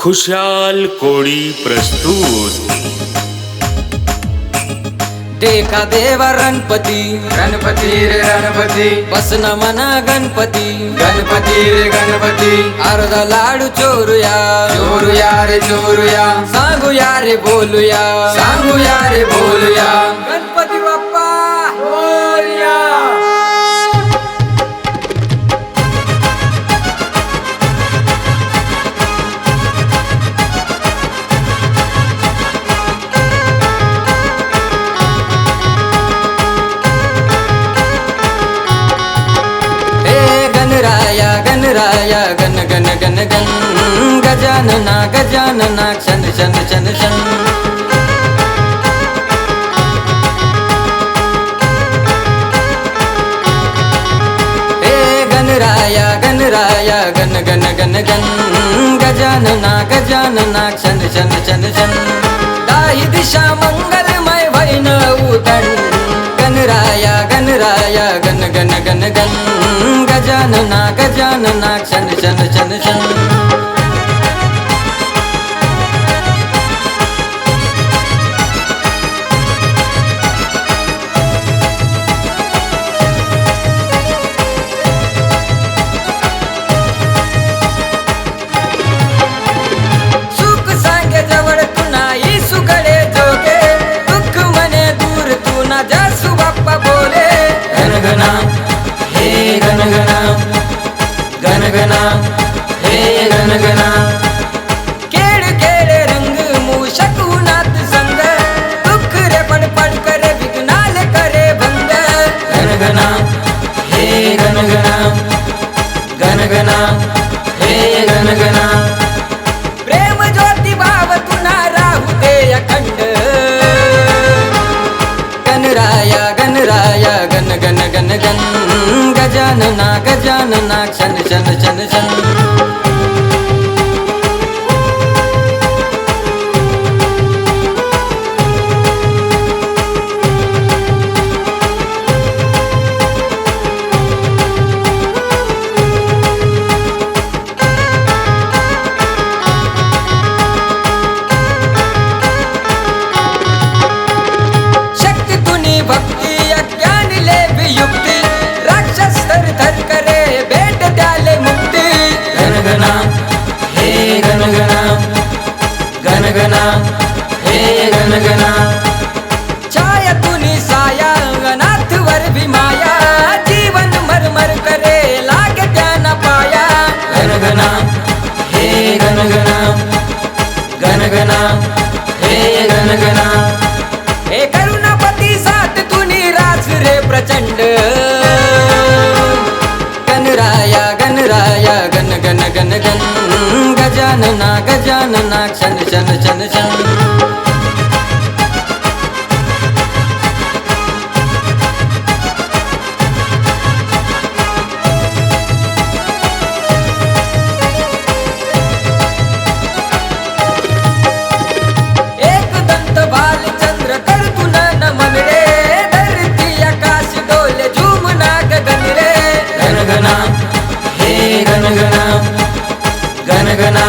खुशाल कोळी प्रस्तुत. देखा देवा गणपती गणपती रे गणपती. बसन मना गणपती. गणपती रे गणपती. अर्धा लाडू चोरूया. चोरूया रे चोरूया. सांगूया रे बोलूया. सांगूया रे बोलूया. राय गन गन गन गन गजानना गजानना गनगन गजन ना गण राया गनराया गणग ना गजन दिशा मङ्गलम गन गन गजानना गजानना शन शन गजनना गजन गणगणा हे गणगणा. प्रेम ज्योती भाव तुना राहू दे अखंड. गणराया गणराया गण गण गण गण गजानना गजानना क्षण क्षण क्षण क्षण. गणगणा गणगणा हे गणगणा. हे करुणापती सात तुनी राज रे प्रचंड. गणराया गणराया गण गण गण गण. गजानना गजानना क्षण क्षण क्षण क्षण.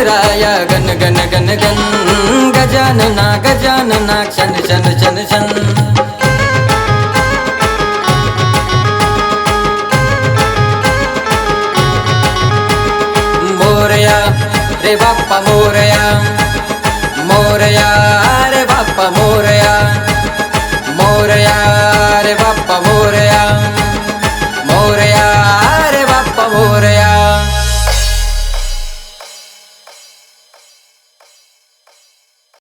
गणराया गन गन गन गन गजानना गजानना क्षण क्षण क्षण क्षण.